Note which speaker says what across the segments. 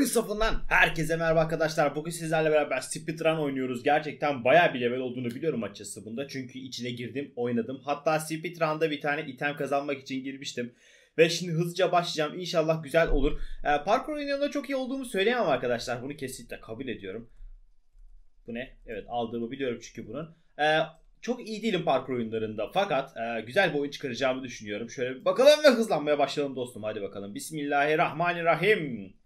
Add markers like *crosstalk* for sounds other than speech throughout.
Speaker 1: Oyun safından herkese merhaba arkadaşlar. Bugün sizlerle beraber Speedrun oynuyoruz. Gerçekten bayağı bir level olduğunu biliyorum açıkçası bunda. Çünkü içine girdim, oynadım. Hatta Speedrun'da bir tane item kazanmak için girmiştim. Ve şimdi hızlıca başlayacağım. İnşallah güzel olur. Ee, parkur oyunlarında çok iyi olduğumu söyleyemem arkadaşlar. Bunu kesinlikle kabul ediyorum. Bu ne? Evet aldığımı biliyorum çünkü bunun. Ee, çok iyi değilim parkur oyunlarında. Fakat e, güzel bir oyun çıkaracağımı düşünüyorum. Şöyle bakalım ve hızlanmaya başlayalım dostum. Hadi bakalım. Bismillahirrahmanirrahim.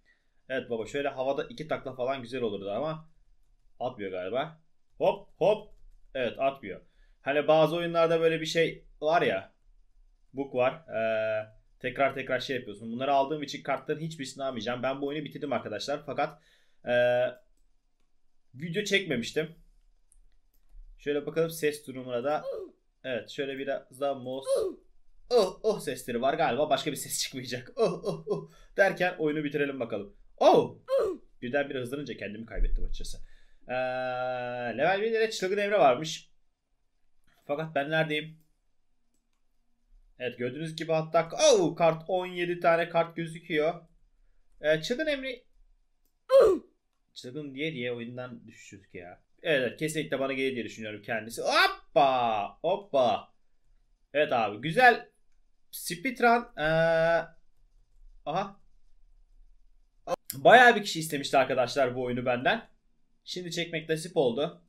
Speaker 1: Evet baba şöyle havada iki takla falan güzel olurdu ama atmıyor galiba. Hop hop. Evet atmıyor. Hani bazı oyunlarda böyle bir şey var ya. Book var. Ee, tekrar tekrar şey yapıyorsun. Bunları aldığım için kartların hiçbirisini almayacağım. Ben bu oyunu bitirdim arkadaşlar. Fakat ee, video çekmemiştim. Şöyle bakalım ses durumuna da. Evet şöyle biraz daha mouse oh oh sesleri var galiba başka bir ses *laughs* çıkmayacak. Oh oh oh derken oyunu bitirelim bakalım. Oh! *gasps* Birden bir hızlanınca kendimi kaybettim açıkçası. Ee, level 1'lere çılgın emre varmış. Fakat ben neredeyim? Evet gördüğünüz gibi hatta oh, kart 17 tane kart gözüküyor. Ee, çılgın emri *gasps* çılgın diye diye oyundan düştük ya. Evet kesinlikle bana gelir diye düşünüyorum kendisi. Hoppa! Hoppa! Evet abi güzel speedrun ee... aha Bayağı bir kişi istemişti arkadaşlar bu oyunu benden. Şimdi çekmek nasip oldu.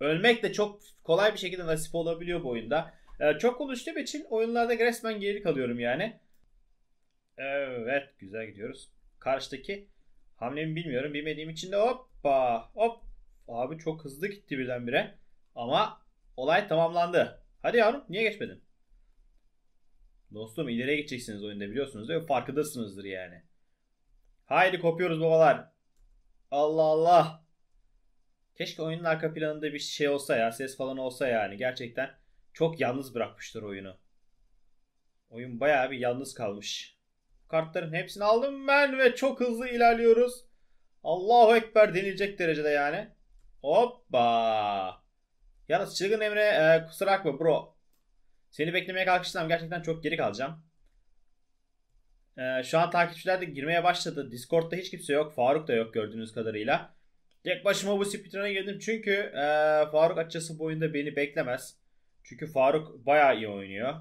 Speaker 1: Ölmek de çok kolay bir şekilde nasip olabiliyor bu oyunda. Ee, çok konuştuğum için oyunlarda resmen geri kalıyorum yani. Evet güzel gidiyoruz. Karşıdaki hamlemi bilmiyorum. Bilmediğim için de hoppa hop. Abi çok hızlı gitti birdenbire. Ama olay tamamlandı. Hadi yavrum niye geçmedin? Dostum ileriye gideceksiniz oyunda biliyorsunuz değil mi? Farkındasınızdır yani. Haydi kopuyoruz babalar. Allah Allah. Keşke oyunun arka planında bir şey olsa ya. Ses falan olsa yani. Gerçekten çok yalnız bırakmışlar oyunu. Oyun bayağı bir yalnız kalmış. Kartların hepsini aldım ben ve çok hızlı ilerliyoruz. Allahu Ekber denilecek derecede yani. Hoppa. Yalnız çılgın Emre e, kusura bakma bro. Seni beklemeye kalkışsam gerçekten çok geri kalacağım. Ee, şu an takipçiler de girmeye başladı. Discord'da hiç kimse yok. Faruk da yok gördüğünüz kadarıyla. Tek başıma bu speedrun'a girdim çünkü e, Faruk açıkçası bu oyunda beni beklemez. Çünkü Faruk bayağı iyi oynuyor.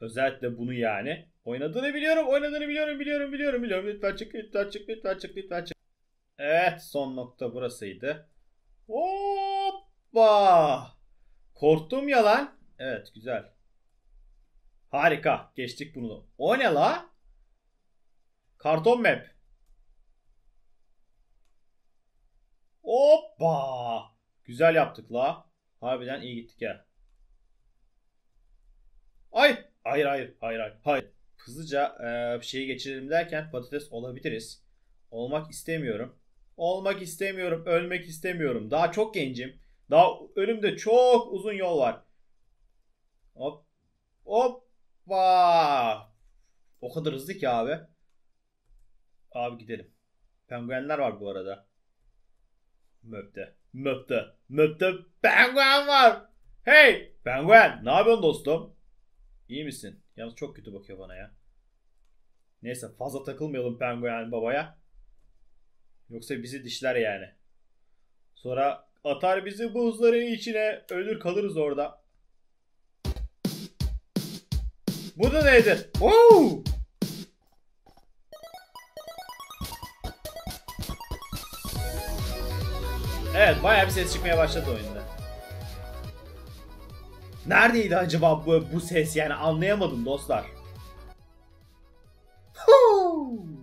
Speaker 1: Özellikle bunu yani. Oynadığını biliyorum, oynadığını biliyorum, biliyorum, biliyorum, biliyorum. Lütfen çık, lütfen çık, lütfen çık, lütfen çık. Evet, son nokta burasıydı. Hoppa! Korktum ya lan. Evet güzel. Harika. Geçtik bunu. O ne la? Karton map. Hoppa. Güzel yaptık la. Harbiden iyi gittik ya. Ay. Hayır hayır hayır hayır. hayır. Hızlıca e, şeyi geçirelim derken patates olabiliriz. Olmak istemiyorum. Olmak istemiyorum. Ölmek istemiyorum. Daha çok gencim. Daha önümde çok uzun yol var. Hop. Hoppa. O kadar hızlı ki abi. Abi gidelim. Penguenler var bu arada. Möpte. Möpte. Möpte penguen var. Hey penguen. Ne yapıyorsun dostum? İyi misin? Yalnız çok kötü bakıyor bana ya. Neyse fazla takılmayalım penguen babaya. Yoksa bizi dişler yani. Sonra atar bizi buzların içine ölür kalırız orada. Bu da nedir? Woo! Evet bayağı bir ses çıkmaya başladı oyunda. Neredeydi acaba bu, bu ses yani anlayamadım dostlar.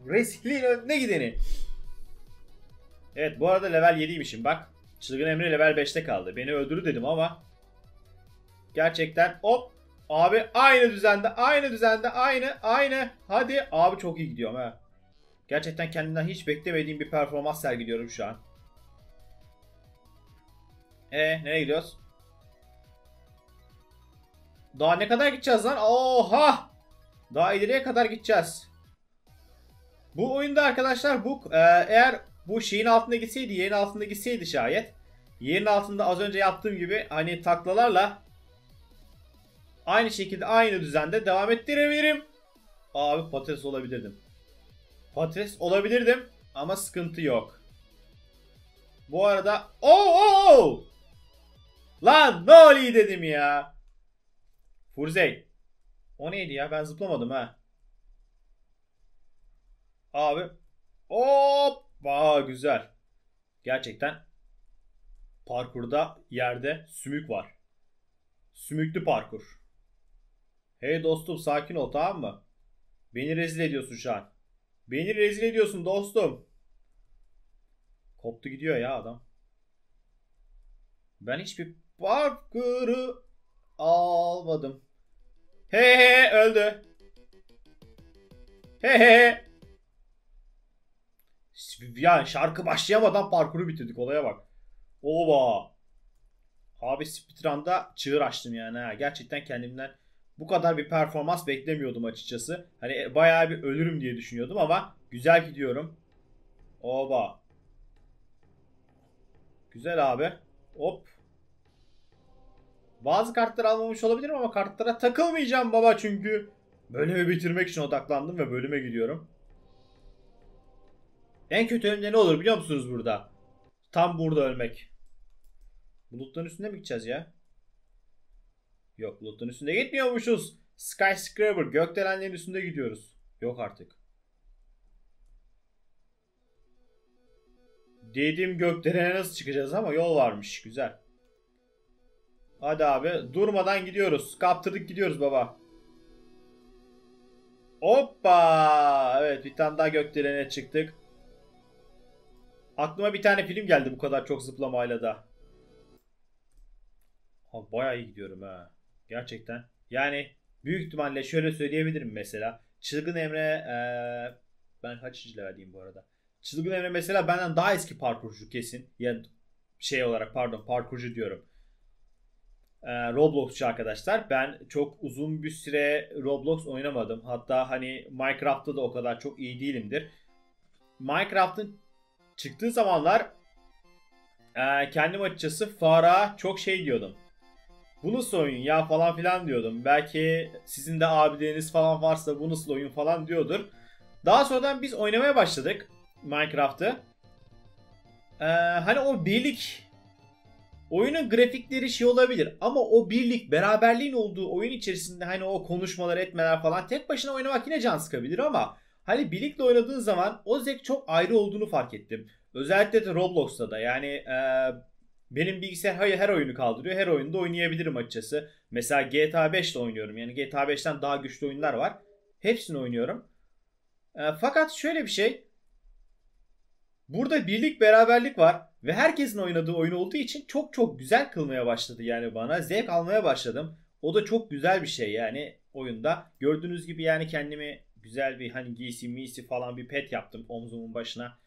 Speaker 1: Resliğin önüne gideni. Evet bu arada level 7'ymişim bak. Çılgın Emre level 5'te kaldı. Beni öldürür dedim ama. Gerçekten hop Abi aynı düzende, aynı düzende, aynı, aynı. Hadi. Abi çok iyi gidiyorum ha. Gerçekten kendimden hiç beklemediğim bir performans sergiliyorum şu an. E nereye gidiyoruz? Daha ne kadar gideceğiz lan? Oha! Daha ileriye kadar gideceğiz. Bu oyunda arkadaşlar bu e, eğer bu şeyin altında gitseydi, yerin altında gitseydi şayet. Yerin altında az önce yaptığım gibi hani taklalarla Aynı şekilde aynı düzende devam ettirebilirim. Abi patates olabilirdim. Patates olabilirdim ama sıkıntı yok. Bu arada oh, oh, oh! Lan ne oluyor dedim ya. Furzey. O neydi ya? Ben zıplamadım ha. Abi. Hop. Aa, güzel. Gerçekten parkurda yerde sümük var. Sümüklü parkur. Hey dostum sakin ol tamam mı? Beni rezil ediyorsun şu an. Beni rezil ediyorsun dostum. Koptu gidiyor ya adam. Ben hiçbir parkuru almadım. He he öldü. He he. Yani şarkı başlayamadan parkuru bitirdik olaya bak. Oba. Abi speedrun'da çığır açtım yani ha. Gerçekten kendimden bu kadar bir performans beklemiyordum açıkçası. Hani bayağı bir ölürüm diye düşünüyordum ama güzel gidiyorum. Oba. Güzel abi. Hop. Bazı kartları almamış olabilirim ama kartlara takılmayacağım baba çünkü bölümü bitirmek için odaklandım ve bölüme gidiyorum. En kötü önde ne olur biliyor musunuz burada? Tam burada ölmek. Bulutların üstünde mi gideceğiz ya? Yok bulutların üstünde gitmiyormuşuz. Skyscraper gökdelenlerin üstünde gidiyoruz. Yok artık. Dediğim gökdelene nasıl çıkacağız ama yol varmış. Güzel. Hadi abi. Durmadan gidiyoruz. Kaptırdık gidiyoruz baba. Hoppa. Evet bir tane daha gökdelene çıktık. Aklıma bir tane film geldi bu kadar çok zıplamayla da. Abi bayağı iyi gidiyorum ha. Gerçekten. Yani büyük ihtimalle şöyle söyleyebilirim mesela. Çılgın Emre ee, ben kaçıncı leveldeyim bu arada. Çılgın Emre mesela benden daha eski parkurcu kesin. Yani şey olarak pardon parkurcu diyorum. Ee, Roblox'cu arkadaşlar. Ben çok uzun bir süre Roblox oynamadım. Hatta hani Minecraft'ta da o kadar çok iyi değilimdir. Minecraft'ın çıktığı zamanlar e, kendim açıkçası Farah'a çok şey diyordum. Bu nasıl ya falan filan diyordum. Belki sizin de abileriniz falan varsa bu nasıl oyun falan diyordur. Daha sonradan biz oynamaya başladık Minecraft'ı. Ee, hani o birlik oyunun grafikleri şey olabilir ama o birlik beraberliğin olduğu oyun içerisinde hani o konuşmalar etmeler falan tek başına oynamak yine can sıkabilir ama hani birlikte oynadığın zaman o zevk çok ayrı olduğunu fark ettim. Özellikle de Roblox'ta da yani e, benim bilgisayar her oyunu kaldırıyor. Her oyunda oynayabilirim açıkçası. Mesela GTA 5'te oynuyorum. Yani GTA 5'ten daha güçlü oyunlar var. Hepsini oynuyorum. E, fakat şöyle bir şey. Burada birlik beraberlik var ve herkesin oynadığı oyun olduğu için çok çok güzel kılmaya başladı yani bana. Zevk almaya başladım. O da çok güzel bir şey yani oyunda. Gördüğünüz gibi yani kendimi güzel bir hani giysi miysi falan bir pet yaptım omzumun başına.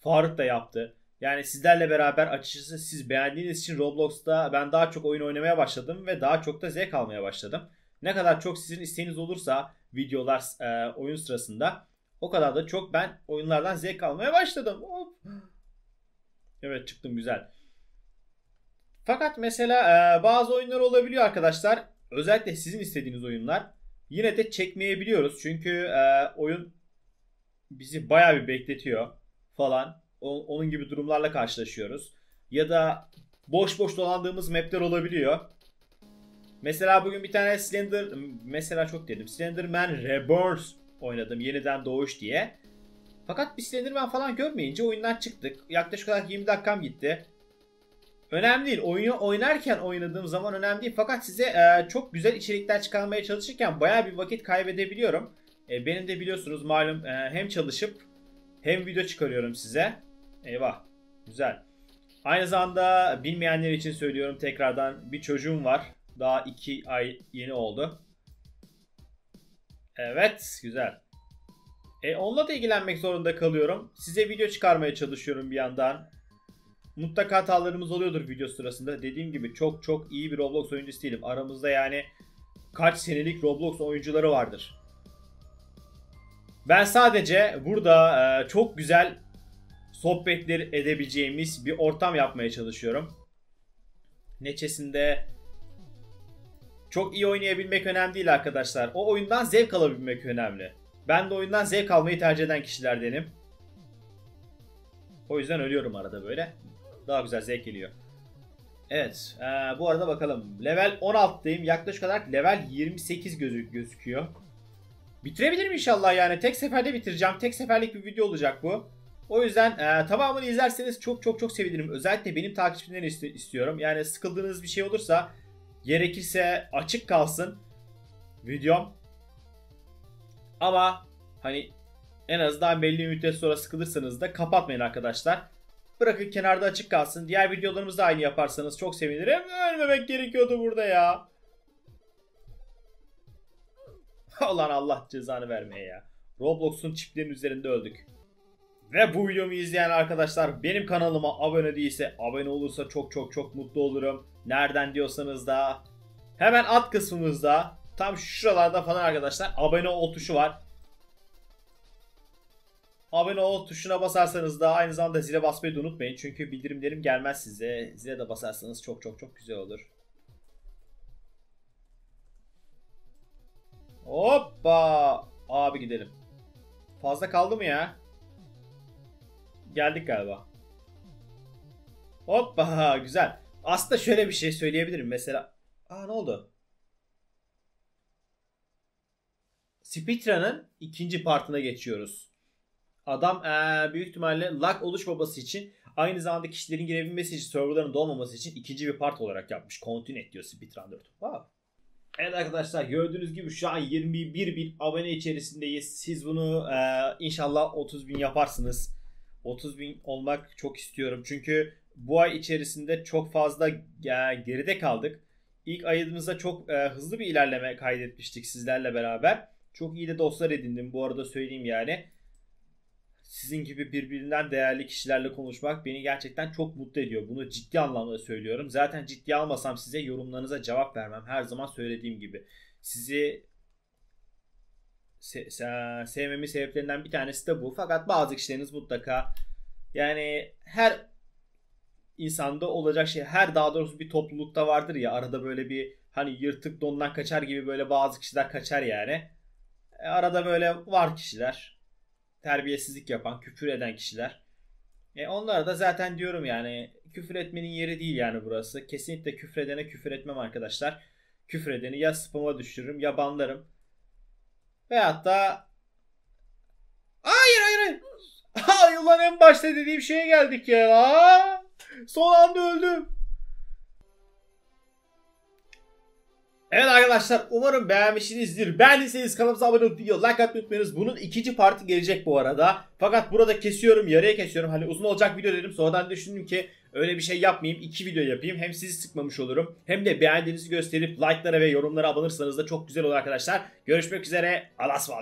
Speaker 1: Faruk da yaptı. Yani sizlerle beraber açıkçası siz beğendiğiniz için Roblox'ta ben daha çok oyun oynamaya başladım ve daha çok da zevk almaya başladım. Ne kadar çok sizin isteğiniz olursa videolar e, oyun sırasında o kadar da çok ben oyunlardan zevk almaya başladım. Hop. Evet çıktım güzel. Fakat mesela e, bazı oyunlar olabiliyor arkadaşlar. Özellikle sizin istediğiniz oyunlar. Yine de çekmeyebiliyoruz. Çünkü e, oyun bizi baya bir bekletiyor falan. Onun gibi durumlarla karşılaşıyoruz. Ya da boş boş dolandığımız mapler olabiliyor. Mesela bugün bir tane Slender mesela çok dedim. Slenderman Rebirth oynadım. Yeniden doğuş diye. Fakat bir Slenderman falan görmeyince oyundan çıktık. Yaklaşık olarak 20 dakikam gitti. Önemli değil. Oyunu oynarken oynadığım zaman önemli değil. Fakat size e, çok güzel içerikler çıkarmaya çalışırken baya bir vakit kaybedebiliyorum. E, benim de biliyorsunuz malum e, hem çalışıp hem video çıkarıyorum size. Eyvah. Güzel. Aynı zamanda bilmeyenler için söylüyorum tekrardan bir çocuğum var. Daha 2 ay yeni oldu. Evet. Güzel. E, onunla da ilgilenmek zorunda kalıyorum. Size video çıkarmaya çalışıyorum bir yandan. Mutlaka hatalarımız oluyordur video sırasında. Dediğim gibi çok çok iyi bir Roblox oyuncusu değilim. Aramızda yani kaç senelik Roblox oyuncuları vardır. Ben sadece burada e, çok güzel sohbetler edebileceğimiz bir ortam yapmaya çalışıyorum. Neçesinde çok iyi oynayabilmek önemli değil arkadaşlar. O oyundan zevk alabilmek önemli. Ben de oyundan zevk almayı tercih eden kişilerdenim. O yüzden ölüyorum arada böyle. Daha güzel zevk geliyor. Evet. ee, bu arada bakalım. Level 16'dayım. Yaklaşık olarak level 28 gözü gözüküyor. Bitirebilirim inşallah yani. Tek seferde bitireceğim. Tek seferlik bir video olacak bu. O yüzden e, tamamını izlerseniz çok çok çok sevinirim. Özellikle benim takipçilerini ist- istiyorum. Yani sıkıldığınız bir şey olursa gerekirse açık kalsın videom. Ama hani en azından belli bir müddet sonra sıkılırsanız da kapatmayın arkadaşlar. Bırakın kenarda açık kalsın. Diğer videolarımızı da aynı yaparsanız çok sevinirim. Ölmemek gerekiyordu burada ya. *laughs* Ulan Allah cezanı vermeye ya. Roblox'un çiplerin üzerinde öldük. Ve bu videomu izleyen arkadaşlar benim kanalıma abone değilse abone olursa çok çok çok mutlu olurum. Nereden diyorsanız da hemen alt kısmımızda tam şuralarda falan arkadaşlar abone ol tuşu var. Abone ol tuşuna basarsanız da aynı zamanda zile basmayı unutmayın. Çünkü bildirimlerim gelmez size. Zile de basarsanız çok çok çok güzel olur. Hoppa! Abi gidelim. Fazla kaldı mı ya? Geldik galiba. Hoppa güzel. Aslında şöyle bir şey söyleyebilirim. Mesela Aa ne oldu? Speedrun'ın ikinci partına geçiyoruz. Adam ee, büyük ihtimalle lag oluşmaması için aynı zamanda kişilerin girebilmesi için serverların dolmaması için ikinci bir part olarak yapmış. Continue diyor Speedrun 4. Wow. Evet arkadaşlar gördüğünüz gibi şu an 21 bin abone içerisindeyiz. Siz bunu e, inşallah 30 bin yaparsınız. 30 bin olmak çok istiyorum. Çünkü bu ay içerisinde çok fazla geride kaldık. İlk ayımızda çok e, hızlı bir ilerleme kaydetmiştik sizlerle beraber. Çok iyi de dostlar edindim bu arada söyleyeyim yani. Sizin gibi birbirinden değerli kişilerle konuşmak beni gerçekten çok mutlu ediyor. Bunu ciddi anlamda söylüyorum. Zaten ciddi almasam size yorumlarınıza cevap vermem. Her zaman söylediğim gibi. Sizi se- se- sebeplerinden bir tanesi de bu. Fakat bazı kişileriniz mutlaka yani her insanda olacak şey her daha doğrusu bir toplulukta vardır ya arada böyle bir hani yırtık dondan kaçar gibi böyle bazı kişiler kaçar yani. E, arada böyle var kişiler terbiyesizlik yapan, küfür eden kişiler. E onlar da zaten diyorum yani küfür etmenin yeri değil yani burası. Kesinlikle küfredene küfür etmem arkadaşlar. Küfredeni ya spam'a düşürürüm ya banlarım. Veyahut da Hayır hayır hayır. Ay ulan en başta dediğim şeye geldik ya. Son anda öldüm. Evet arkadaşlar umarım beğenmişsinizdir. Beğendiyseniz kanalımıza abone olup video like atmayı unutmayınız. Bunun ikinci parti gelecek bu arada. Fakat burada kesiyorum yarıya kesiyorum. Hani uzun olacak video dedim. Sonradan düşündüm ki öyle bir şey yapmayayım. iki video yapayım. Hem sizi sıkmamış olurum. Hem de beğendiğinizi gösterip like'lara ve yorumlara abonursanız da çok güzel olur arkadaşlar. Görüşmek üzere. Allah'a ısmarladık.